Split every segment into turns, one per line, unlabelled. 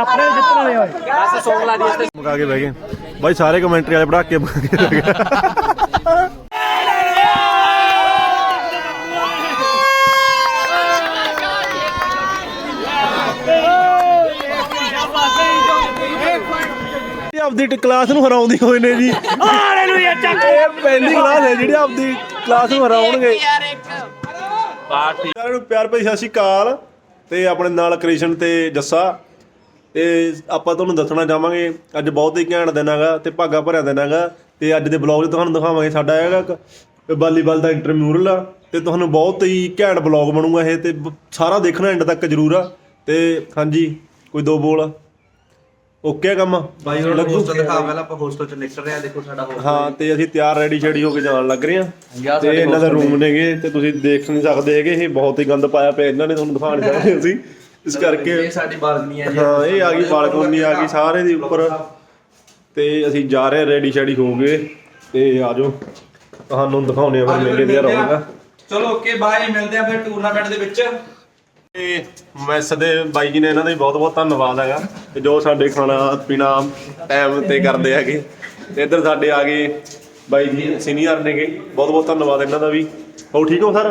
ਆਪਣੇ ਜਿੱਤਣ ਵਾਲੇ ਹੋਏ।
ਬਸ ਸੌਂਗ ਲਾ ਦੀ
ਮੁਕਾ ਕੇ ਬਹਿ ਗਏ। ਬਾਈ ਸਾਰੇ ਕਮੈਂਟਰੀ ਵਾਲੇ ਪੜਾ ਕੇ ਬਹਿ ਗਏ। ਇਹ ਆਪਦੀ ਕਲਾਸ ਨੂੰ ਹਰਾਉਂਦੀ ਹੋਏ ਨੇ ਜੀ।
ਹਾਲੇਲੂਇਆ ਚੱਕ
ਇਹ ਪਹਿਲੀ ਕਲਾਸ ਹੈ ਜਿਹੜੀ ਆਪਦੀ ਕਲਾਸ ਨੂੰ ਹਰਾਉਣਗੇ। ਸਾਰਿਆਂ ਨੂੰ ਪਿਆਰ ਭਰੀ ਸਤਿ ਸ਼੍ਰੀ ਅਕਾਲ ਤੇ ਆਪਣੇ ਨਾਲ ਕ੍ਰਿਸ਼ਨ ਤੇ ਜੱਸਾ। ਤੇ ਆਪਾਂ ਤੁਹਾਨੂੰ ਦੱਸਣਾ ਚਾਹਾਂਗੇ ਅੱਜ ਬਹੁਤ ਹੀ ਘੈਂਟ ਦਿਨ ਹੈਗਾ ਤੇ ਭਾਗਾ ਭਰਿਆ ਦਿਨ ਹੈਗਾ ਤੇ ਅੱਜ ਦੇ ਬਲੌਗ 'ਚ ਤੁਹਾਨੂੰ ਦਿਖਾਵਾਂਗੇ ਸਾਡਾ ਹੈਗਾ ਇੱਕ ਵਾਲੀਬਾਲ ਦਾ ਇੰਟਰਮਿਊਰਲ ਆ ਤੇ ਤੁਹਾਨੂੰ ਬਹੁਤ ਹੀ ਘੈਂਟ ਬਲੌਗ ਬਣੂਗਾ ਇਹ ਤੇ ਸਾਰਾ ਦੇਖਣਾ ਐਂਡ ਤੱਕ ਜ਼ਰੂਰ ਆ ਤੇ ਹਾਂਜੀ ਕੋਈ ਦੋ ਬੋਲ। ਓਕੇ ਆ ਕੰਮ?
ਬਾਈ ਹੁਣ? ਹੋਸਟਲ ਦਿਖਾ ਪਹਿਲਾਂ ਆਪਾਂ ਹੋਸਟਲ ਚ ਨਿਕਲ ਰਹੇ ਆ ਦੇਖੋ ਸਾਡਾ ਹੋਸਟਲ
ਹਾਂ ਤੇ ਅਸੀਂ ਤਿਆਰ ਰੈਡੀ ਸ਼ੈਡੀ ਹੋ ਕੇ ਜਾਣ ਲੱਗ ਰਹੇ ਹਾਂ ਤੇ ਇਹਨਾਂ ਦਾ ਰੂਮ ਨੇਗੇ ਤੇ ਤੁਸੀਂ ਦੇਖ ਨਹੀਂ ਸਕਦੇ ਹੈਗੇ ਇਹ ਬਹੁਤ ਹੀ ਗੰਦ ਪਾਇਆ ਪਿਆ ਇਹਨਾਂ ਨੇ ਤੁਹਾਨੂੰ ਦਿਖਾ ਨਹੀਂ ਸਕਦੇ ਅਸੀਂ। ਇਸ ਕਰਕੇ
ਇਹ ਸਾਡੀ ਬਾਲਕਨੀ ਹੈ ਜੀ
ਹਾਂ ਇਹ ਆ ਗਈ ਬਾਲਕੋਨੀ ਆ ਗਈ ਸਾਰੇ ਦੀ ਉੱਪਰ। ਤੇ ਅਸੀਂ ਜਾ ਰਹੇ ਰੈਡੀ ਸ਼ੈਡੀ ਹੋ ਗਏ ਤੇ ਆ ਜਾਓ। ਤੁਹਾਨੂੰ ਦਿਖਾਉਣੇ ਆ ਫਿਰ ਮੇਲੇ ਦੀਆਂ ਰੌਣਕਾਂ।
ਚਲੋ ਓਕੇ ਬਾਏ ਮਿਲਦੇ ਆ ਫਿਰ ਟੂਰਨਾਮੈਂਟ ਦੇ ਵਿੱਚ।
ਤੇ ਮੈਸ ਦੇ ਬਾਈ ਜੀ ਨੇ ਇਹਨਾਂ ਦਾ ਵੀ ਬਹੁਤ ਬਹੁਤ ਧੰਨਵਾਦ ਹੈਗਾ। ਤੇ ਜੋ ਸਾਡੇ ਖਾਣਾ ਪੀਣਾ ਟਾਈਮ ਤੇ ਕਰਦੇ ਹੈਗੇ। ਤੇ ਇੱਧਰ ਸਾਡੇ ਆ ਗਏ ਬਾਈ ਜੀ ਸੀਨੀਅਰ ਨੇਗੇ। ਬਹੁਤ ਬਹੁਤ ਧੰਨਵਾਦ ਇਹਨਾਂ ਦਾ ਵੀ। ਹੋ ਠੀਕ ਹੋ ਸਰ?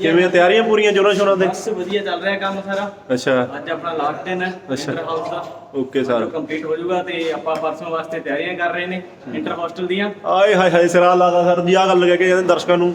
ਕਿਵੇਂ ਆ? ਤਿਆਰੀਆਂ ਪੂਰੀਆਂ ਜੋਰਾਂ ਸ਼ੋਰਾਂ ਤੇ?
ਬਸ ਵਧੀਆ ਚੱਲ ਰਿਹਾ ਕੰਮ ਸਾਰਾ।
ਅੱਛਾ।
ਅੱਜ ਆਪਣਾ ਲਾਸਟ ਦਿਨ ਹੈ। ਇੰਟਰ ਹਾਊਸ ਦਾ।
ਓਕੇ ਸਰ
ਕੰਪਲੀਟ ਹੋ ਜਾਊਗਾ ਤੇ ਆਪਾਂ ਪਰਸੋਂ ਵਾਸਤੇ ਤਿਆਰੀਆਂ ਕਰ ਰਹੇ ਨੇ ਇੰਟਰ ਹੋਸਟਲ ਦੀਆਂ।
ਆਏ ਹਾਏ ਹਾਏ ਸਿਰਾ ਲਾਦਾ ਸਰ। ਜੀ ਆ ਗੱਲ ਕਹਿ ਕੇ ਜਾਂਦੇ ਦਰਸ਼ਕਾਂ ਨੂੰ।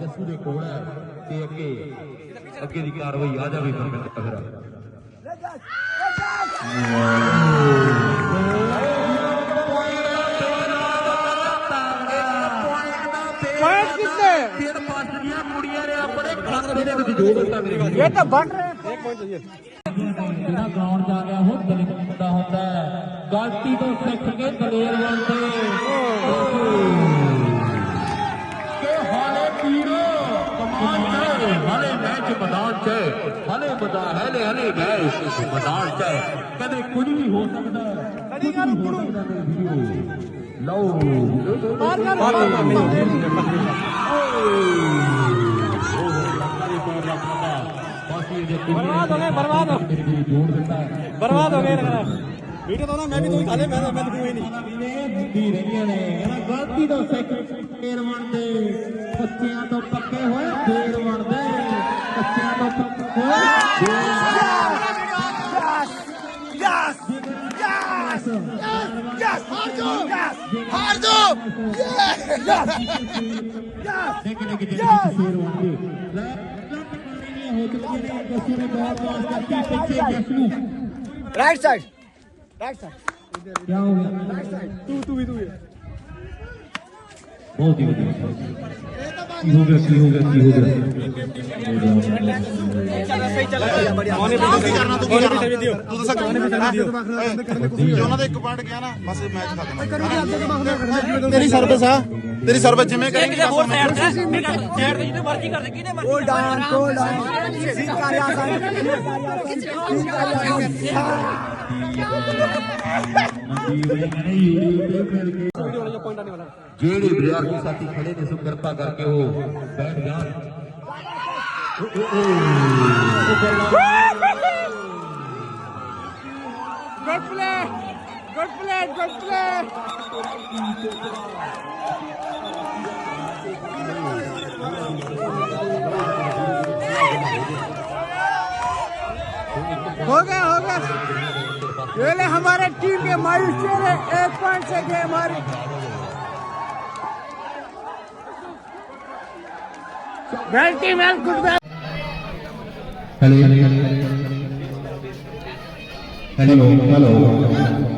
ਜੱਸੂ ਦੇ ਕੋਲ ਹੈ ਤੇ ਅੱਗੇ ਅੱਗੇ ਦੀ ਕਾਰਵਾਈ ਆ। ਜਾਵੇ ਫਿਰ ਮਿੰਟ ਫਿਰ
ਪੁਆਇੰਟ ਕਿੰਨੇ
ਤਿੰਨ ਪੰਜ ਦੀਆਂ ਕੁੜੀਆਂ ਨੇ ਆਪਣੇ ਖਾਤੇ ਦੇ ਵਿੱਚ ਜੋੜ ਦਿੱਤਾ ਮੇਰੇ ਵੀਰ
ਇਹ ਤਾਂ ਬਣ ਰਿਹਾ ਇੱਕ
ਜਿਹੜਾ ਗਰਾਊਂਡ ਜਾ ਗਿਆ ਉਹ ਦਲਿਤ ਮੁੰਡਾ ਹੁੰਦਾ ਹੈ। ਗਲਤੀ ਤੋਂ ਸਿੱਖ ਕੇ ਦਲੇਰ ਬਣਦੇ। ਕਿ ਹਾਲੇ ਪੀਰੋ ਕਮਾਨ ਚ ਹਾਲੇ ਮੈਚ ਮੈਦਾਨ ਚ ਹਾਲੇ ਮਦਾ ਹਲੇ ਹਲੇ ਗਏ ਮੈਦਾਨ ਚ ਕਦੇ ਕੁਝ ਵੀ ਹੋ ਸਕਦਾ ਕਦੀ ਗੱਲ ਕੁੜੂ ਲਓ।
ਮਾਰ ਮਾਰ ਬਰਬਾਦ ਹੋ ਗਏ ਬਰਬਾਦ ਹੋ
ਜੋੜ ਦਿੱਤਾ ਹੈ
ਬਰਬਾਦ ਹੋ ਗਏ ਰਗੜਾ ਵੀਡੀਓ ਤਾਂ ਨਾ ਮੈਂ ਵੀ ਤੂੰ ਖਾਲੇ ਮੈਂ ਤਾਂ ਮੈਂ ਤਾਂ ਕੋਈ ਨਹੀਂ
ਦੀ ਰਹੀਆਂ ਨੇ ਇਹਨਾਂ ਗਲਤੀ ਤੋਂ ਸਿੱਖ ਬਣਦੇ ਬੱਚਿਆਂ ਤੋਂ ਪੱਕੇ ਹੋਏ ਫੇਰ ਬਣਦੇ ਬੱਚਿਆਂ ਤੋਂ ਪੱਕੇ ਹੋਏ ਨਿੱਕੇ ਨਿੱਕੇ ਜਿਹੜੇ ਫੇਰ ਬਣਦੇ ਲੈ ਟੱਕਰੀਆਂ ਹੋ ਚੁੱਕੀਆਂ ਨੇ ਬੱਚੇ ਨੇ ਬਹੁਤ ਪਾਸ ਕਰਤੀ ਪਿੱਛੇ ਜੱਸ ਨੂੰ
ਰਾਈਟ ਸਾਈਡ ਰਾਈਟ ਸਾਈਡ
ਕੀ ਹੋ ਗਿਆ
ਤੂੰ ਤੂੰ ਵੀ ਤੂੰ ਵੀ
ਬਹੁਤ ਹੀ ਵਧੀਆ ਕੀ ਹੋ ਗਿਆ ਕੀ ਹੋ ਗਿਆ ਕੀ ਹੋ ਗਿਆ
ਤੇਰੀ ਸਰਵਿਸ ਆ ਤੇਰੀ ਸਰਵਿਸ ਜਿਵੇਂ ਕਰੇਂਗੇ
ਕਿਤੇ ਹੋਰ ਸਾਈਡ ਤੇ ਸਾਈਡ ਤੇ ਜਿੱਥੇ Good play, good play. हो गया हो गया। ये ले हमारे टीम के मायूस चेहरे एक पॉइंट से गए हमारे। Well team well good well
hello hello hello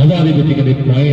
Habawi betul kalau kau ini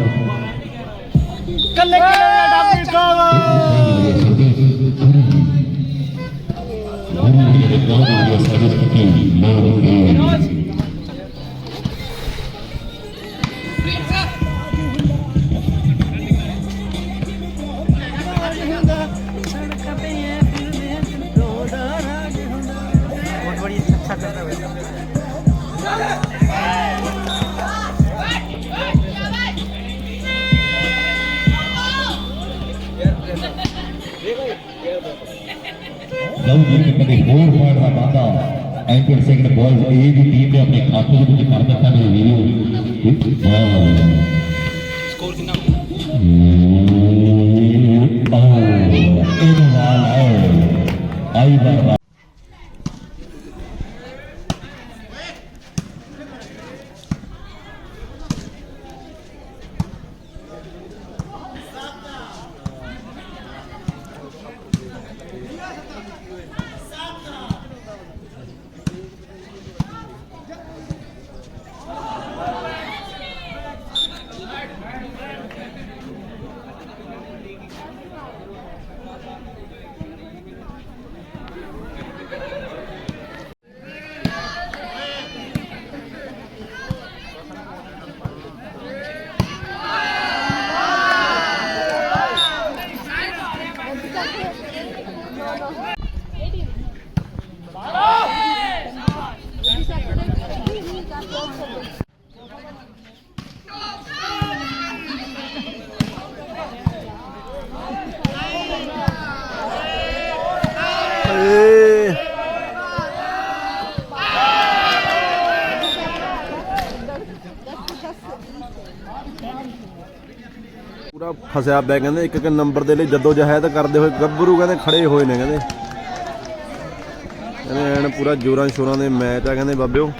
Thank you. ਜਾਊਗੀ ਕਿ ਕਦੇ ਹੋਰ ਪੁਆਇੰਟ ਦਾ ਵਾਧਾ ਐਂਕਰ ਸਿੰਘ ਨੇ ਬਾਲ ਇਹ ਵੀ ਟੀਮ ਨੇ ਆਪਣੇ ਖਾਤੇ ਦੇ ਵਿੱਚ ਕਰ ਦਿੱਤਾ ਮੇਰੇ ਵੀਰੋ। ਸਕੋਰ ਕਿੰਨਾ ਹੋ ਗਿਆ ਆਈ
ਬਾਈ ਪੂਰਾ ਫਸਿਆ ਬੈ ਕਹਿੰਦੇ ਇੱਕ ਇੱਕ ਨੰਬਰ ਦੇ ਲਈ ਜਦੋ ਜਹਿਦ ਕਰਦੇ ਹੋਏ ਗੱਭਰੂ ਕਹਿੰਦੇ ਖੜੇ ਹੋਏ ਨੇ, ਕਹਿੰਦੇ। ਕਹਿੰਦੇ ਐਨ ਪੂਰਾ ਜੋਰਾਂ ਸ਼ੋਰਾਂ ਦੇ ਮੈਚ ਆ, ਕਹਿੰਦੇ ਬਾਬਿਓ।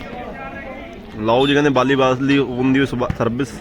ਲਾਓ ਜੀ ਕਹਿੰਦੇ ਵਾਲੀਬਾਲ ਦੀ ਹੁੰਦੀ ਸਰਵਿਸ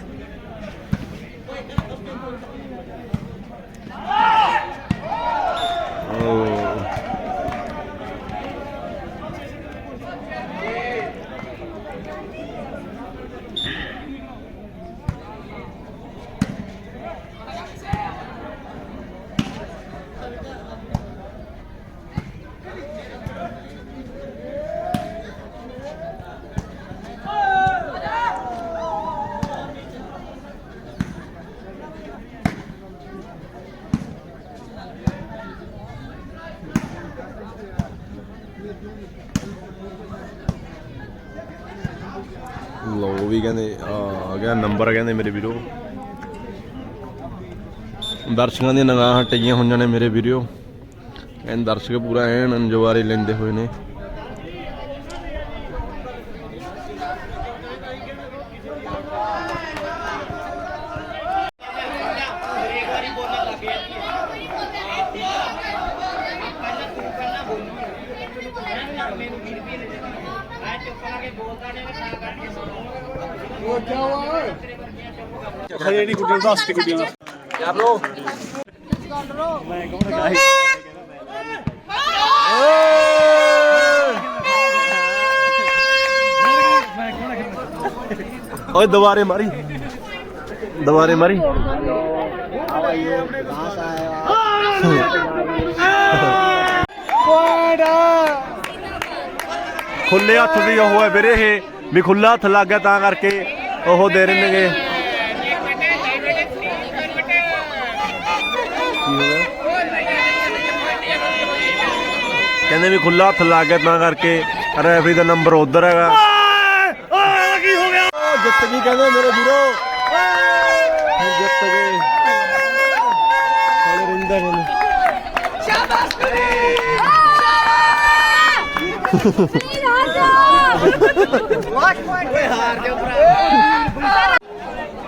ਲੋ ਵੀ ਕਹਿੰਦੇ, ਆ ਗਿਆ ਨੰਬਰ ਕਹਿੰਦੇ ਮੇਰੇ ਵੀਰੋ। ਦਰਸ਼ਕਾਂ ਦੀਆਂ ਨਗਾਹਾਂ ਟਈਆਂ ਹੋਈਆਂ ਨੇ ਮੇਰੇ ਵੀਰੋ। ਐਨ ਦਰਸ਼ਕ ਪੂਰਾ ਐਨ ਨਜ਼ਾਰੇ ਲੈਂਦੇ ਹੋਏ ਨੇ। ਹਜੇ ਨਹੀਂ ਕੁੜੀ ਦੱਸ ਕੇ ਕੁੜੀ
ਯਾਰ ਲੋ
ਓਏ ਦੁਬਾਰੇ ਮਾਰੀ। ਦੁਬਾਰੇ ਮਾਰੀ। ਖੁੱਲੇ ਹੱਥ ਦੀ ਉਹ ਹੈ ਵੀਰੇ ਇਹ। ਵੀ ਖੁੱਲਾ ਹੱਥ ਲੱਗ ਤਾਂ ਕਰਕੇ। ਉਹ ਦੇ ਰਹੇ ਨੇਗੇ। ਕੀ? ਕਹਿੰਦੇ ਵੀ ਖੁੱਲਾ ਹੱਥ ਲੱਗ ਗਿਆ ਤਾਂ ਕਰਕੇ ਰੈਫਰੀ ਦਾ ਨੰਬਰ ਉਧਰ ਹੈਗਾ। ਕੀ ਹੋ ਗਿਆ ਜਿੱਤ ਗਈ ਕਹਿੰਦੇ ਮੇਰੇ ਵੀਰੋ। ਜਿੱਤ ਗਏ। ਹਾਲੇ ਰਿੰਦਾ ਕਹਿੰਦੇ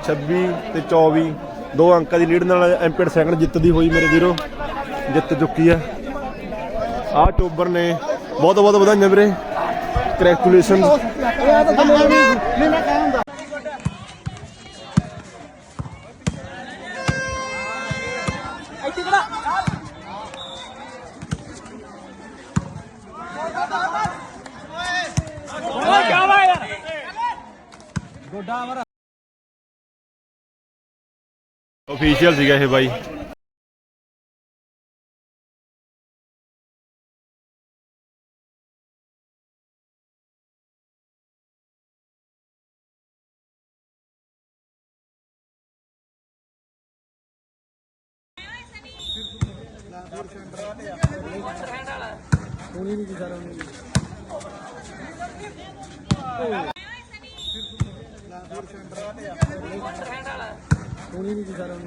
ਛੱਬੀ ਤੇ 24 ਦੋ ਅੰਕਾਂ ਦੀ ਲੀਡ ਨਾਲ ਐਮਪੀਡ ਸੈਕਿੰਡ ਜਿੱਤਦੀ ਹੋਈ ਮੇਰੇ ਵੀਰੋ, ਜਿੱਤ ਚੁੱਕੀ ਆ ਆ ਟੋਬਰ ਨੇ ਬਹੁਤ ਬਹੁਤ ਵਧਾਈਆਂ ਵੀਰੇ। ਕੰਗ੍ਰੈਚੁਲੇਸ਼ਨ ऑफिशियल सी है भाई। ਕੋਈ ਨਹੀਂ ਜੀ ਸਾਰਾ